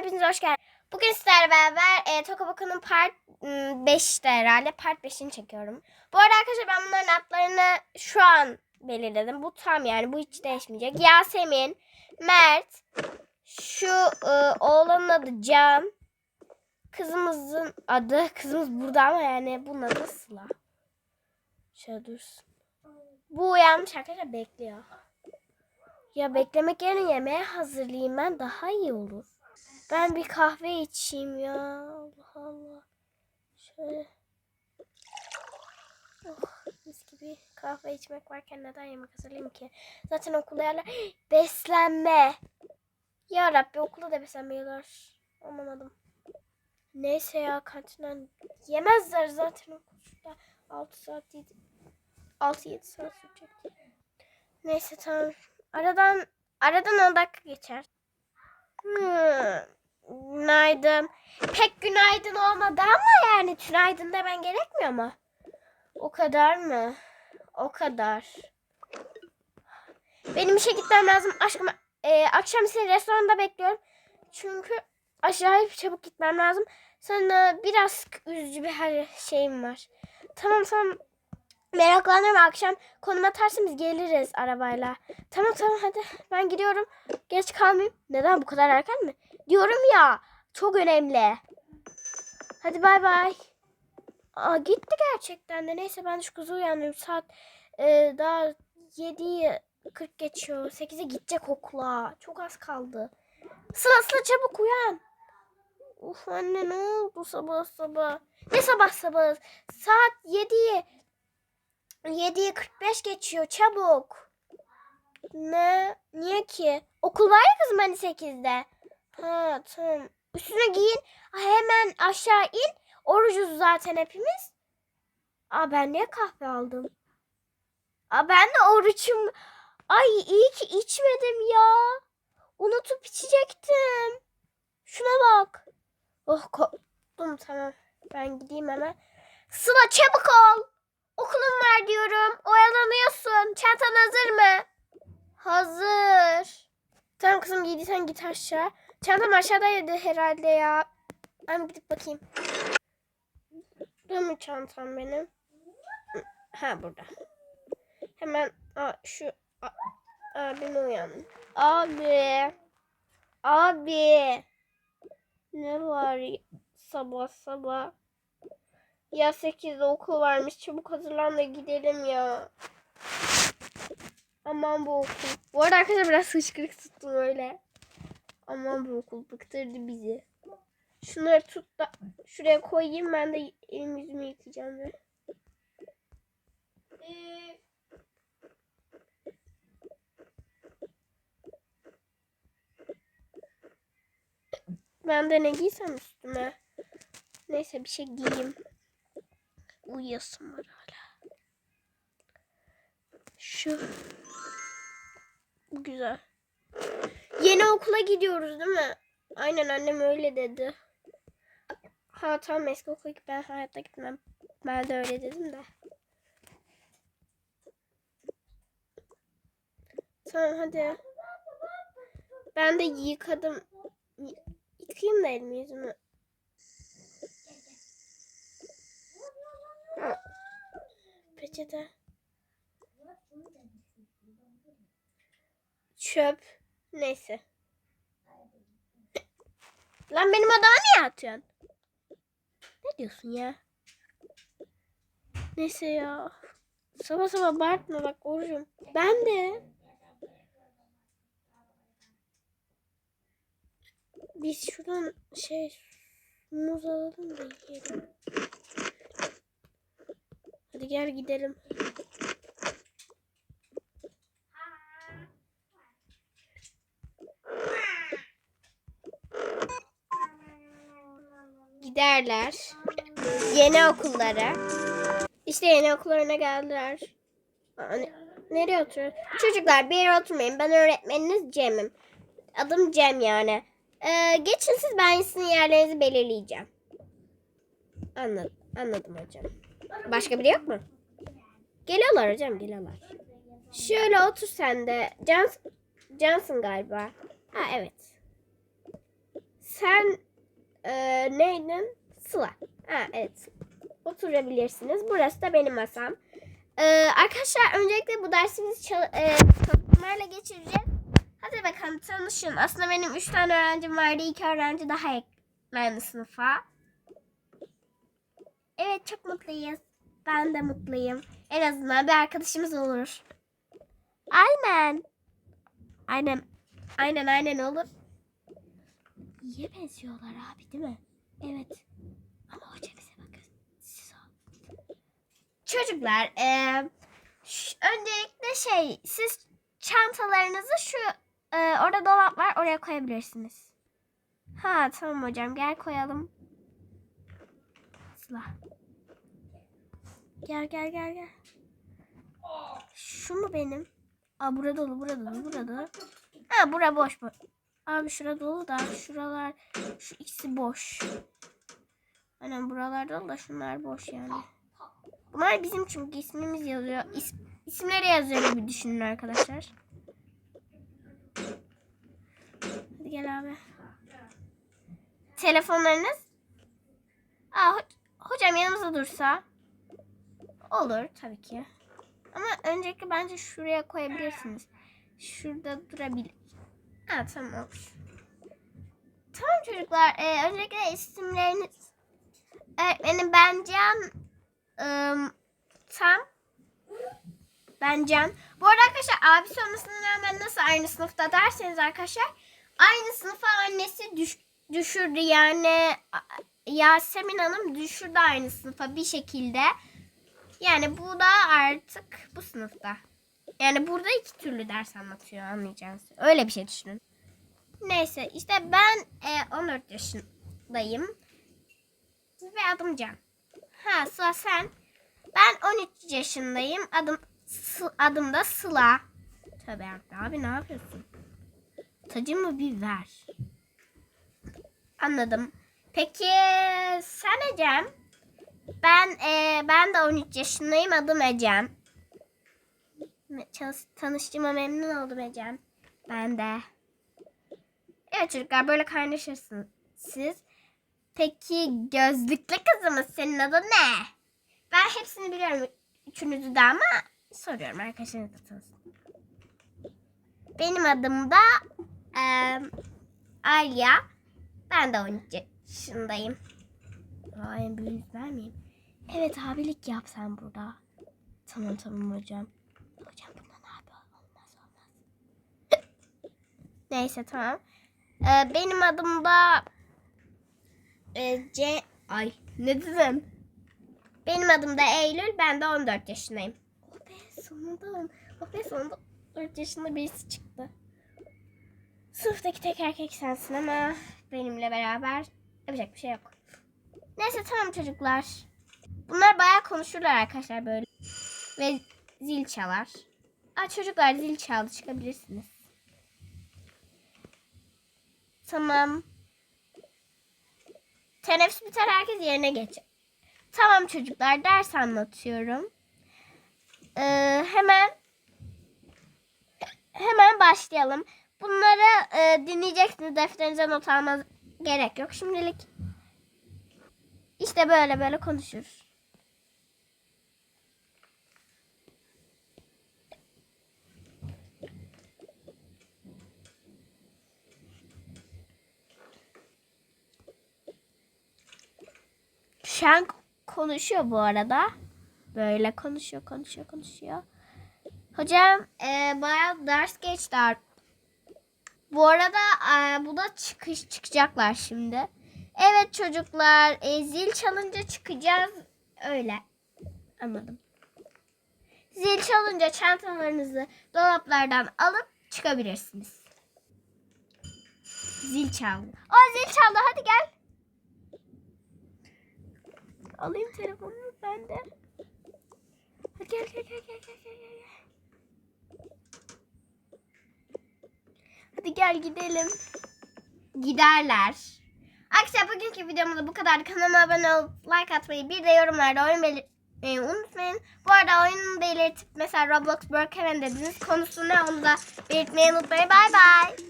hepiniz hoş geldiniz. Bugün sizlerle beraber e, Toka Boku'nun part 5'te herhalde part 5'ini çekiyorum. Bu arada arkadaşlar ben bunların adlarını şu an belirledim. Bu tam yani bu hiç değişmeyecek. Yasemin, Mert, şu e, oğlanın adı Can. Kızımızın adı, kızımız burada ama yani bunun adı Sıla. Şöyle dursun. Bu uyanmış arkadaşlar bekliyor. Ya beklemek yerine yemeğe hazırlayayım ben daha iyi olur. Ben bir kahve içeyim ya. Allah Allah. Şöyle. Oh, mis gibi kahve içmek varken neden yemek hazırlayayım ki? Zaten okulda yerler beslenme. Ya Rabbi okulda da beslenmiyorlar. Anlamadım. Neyse ya kantinden yemezler zaten okulda. 6 saat 7 6-7 saat sürecek. Neyse tamam. Aradan aradan 10 dakika geçer. Hmm. Günaydın. Pek günaydın olmadı ama yani tünaydın demen gerekmiyor mu? O kadar mı? O kadar. Benim işe gitmem lazım. Aşkım e, akşam seni restoranda bekliyorum. Çünkü acayip çabuk gitmem lazım. Sana biraz üzücü bir her şeyim var. Tamam tamam. Meraklanırma akşam konum atarsın geliriz arabayla. Tamam tamam hadi ben gidiyorum. Geç kalmayayım. Neden bu kadar erken mi? Diyorum ya çok önemli. Hadi bay bay. Aa, gitti gerçekten de. Neyse ben şu kızı uyandırayım. Saat e, daha 7'yi 40 geçiyor. 8'e gidecek okula. Çok az kaldı. Sıla sıla çabuk uyan. Uf anne ne oldu sabah sabah? Ne sabah sabah? Saat 7'yi 7'ye 45 geçiyor çabuk. Ne? Niye ki? Okul var ya kızım hani 8'de. Ha tamam. Üstüne giyin. Hemen aşağı in. Orucuz zaten hepimiz. Aa ben niye kahve aldım? Aa ben de oruçum. Ay iyi ki içmedim ya. Unutup içecektim. Şuna bak. Oh korktum tamam. Ben gideyim hemen. Sıla çabuk ol. Okulum var diyorum. Oyalanıyorsun. Çantan hazır mı? Hazır. Tamam kızım giydiysen git aşağı. Çantam aşağıdaydı herhalde ya. Ben gidip bakayım. Burada mı çantam benim? Ha burada. Hemen aa, şu a, abim uyandı. Abi. Abi. Ne var sabah sabah? Ya 8'de okul varmış. Çabuk hazırlan da gidelim ya. Aman bu okul. Bu arada arkadaşlar biraz hıçkırık tuttum öyle. Aman bu okul bıktırdı bizi. Şunları tut da şuraya koyayım. Ben de elim yüzümü yıkayacağım. Ee, Ben de ne giysem üstüme. Neyse bir şey giyeyim. Uyuyasım var hala. Şu. Güzel. Yeni okula gidiyoruz değil mi? Aynen annem öyle dedi. Ha tamam eski okula ben hayatta gitmem. Ben de öyle dedim de. Tamam hadi. Ben de yıkadım. Yıkayayım da elimi yüzümü. Peçete. Çöp. Neyse. Lan benim adama niye atıyorsun? Ne diyorsun ya? Neyse ya. Sabah sabah bağırtma bak orucum. Ben de. Biz şuradan şey muz alalım da yiyelim. Hadi gel gidelim. Giderler. Yeni okullara. İşte yeni okullarına geldiler. Aa, ne- nereye oturuyor? Çocuklar bir yere oturmayın. Ben öğretmeniniz Cem'im. Adım Cem yani. Ee, geçin siz ben sizin yerlerinizi belirleyeceğim. Anladım. Anladım hocam. Başka biri yok mu? Geliyorlar hocam geliyorlar. Şöyle otur sen de. Cans Johnson galiba. Ha evet. sen e, neydin? Sıla. Ha, evet. Oturabilirsiniz. Burası da benim masam. E, arkadaşlar öncelikle bu dersimizi çal- e, geçireceğiz. Hadi bakalım tanışın. Aslında benim 3 tane öğrencim vardı. 2 öğrenci daha eklendi sınıfa. Evet çok mutluyuz. Ben de mutluyum. En azından bir arkadaşımız olur. Aynen. Aynen. Aynen aynen olur. İyiye benziyorlar abi değil mi? Evet. Ama hoca bize bakın. Siz o. Çocuklar ş- öncelikle şey siz çantalarınızı şu eee, orada dolap var oraya koyabilirsiniz. Ha tamam hocam gel koyalım. Sıla. Gel gel gel gel. Şu mu benim? Aa burada dolu burada dolu burada dolu. Ha bura boş boş. Abi şura dolu da şuralar şu ikisi boş. Aynen buralar dolu da şunlar boş yani. Bunlar bizim çünkü ismimiz yazıyor. İs, isimleri yazıyor gibi düşünün arkadaşlar. Hadi gel abi. Telefonlarınız? Aa, ho- hocam yanımızda dursa. Olur tabii ki. Ama öncelikle bence şuraya koyabilirsiniz. Şurada durabilir. Ha tamam. Tamam çocuklar. Ee, öncelikle isimleriniz. Öğretmenim ben Can. Im, Tam. Ben Can. Bu arada arkadaşlar abisi olmasına rağmen nasıl aynı sınıfta derseniz arkadaşlar. Aynı sınıfa annesi düş, düşürdü yani. Yasemin Hanım düşürdü aynı sınıfa bir şekilde. Yani bu da artık bu sınıfta. Yani burada iki türlü ders anlatıyor anlayacağınız. Öyle bir şey düşünün. Neyse işte ben e, 14 yaşındayım. Ve adım Can. Ha Sıla sen. Ben 13 yaşındayım. Adım adım da Sıla. Tövbe abi ne yapıyorsun? Tacımı bir ver. Anladım. Peki sen Ecem? Ben e, ben de 13 yaşındayım. Adım Ecem. Çalış- Tanıştığıma memnun oldum Ecem. Ben de. Evet çocuklar böyle kaynaşırsınız siz. Peki gözlüklü kızımız senin adın ne? Ben hepsini biliyorum. Üçünüzü de ama soruyorum arkadaşlarınız da tanısın. Benim adım da e, Alya. Ben de 13 yaşındayım. Büyüğünüz ben miyim? Evet abilik yap sen burada. Tamam tamam hocam. Hocam bundan abi olmaz olmaz. Neyse tamam. Ee, benim adım da e, C... Ay ne dedim? Benim adım da Eylül. Ben de 14 yaşındayım. Oh be sonunda. Oh be sonunda 4 yaşında birisi çıktı. Sınıftaki tek erkek sensin ama benimle beraber yapacak bir şey yok. Neyse tamam çocuklar. Bunlar bayağı konuşurlar arkadaşlar böyle. Ve zil çalar. Aa çocuklar zil çaldı çıkabilirsiniz. Tamam. Teneffüs biter herkes yerine geçer. Tamam çocuklar ders anlatıyorum. Ee, hemen hemen başlayalım. Bunları e, dinleyeceksiniz. Defterinize not almanız gerek yok şimdilik. İşte böyle böyle konuşur. Şu an konuşuyor bu arada. Böyle konuşuyor, konuşuyor, konuşuyor. Hocam e, bayağı ders geçti artık. Bu arada e, bu da çıkış çıkacaklar şimdi. Evet çocuklar e, zil çalınca çıkacağız. Öyle. Anladım. Zil çalınca çantalarınızı dolaplardan alıp çıkabilirsiniz. Zil çaldı. Aa zil çaldı hadi gel. Alayım telefonumu ben de. Hadi gel gel gel gel gel gel. gel. Hadi gel gidelim. Giderler. Arkadaşlar bugünkü videomuz bu kadar. Kanalıma abone olup like atmayı bir de yorumlarda oyun belirtmeyi unutmayın. Bu arada oyunu belirtip mesela Roblox Brookhaven dediniz. Konusu ne onu da belirtmeyi unutmayın. Bay bay.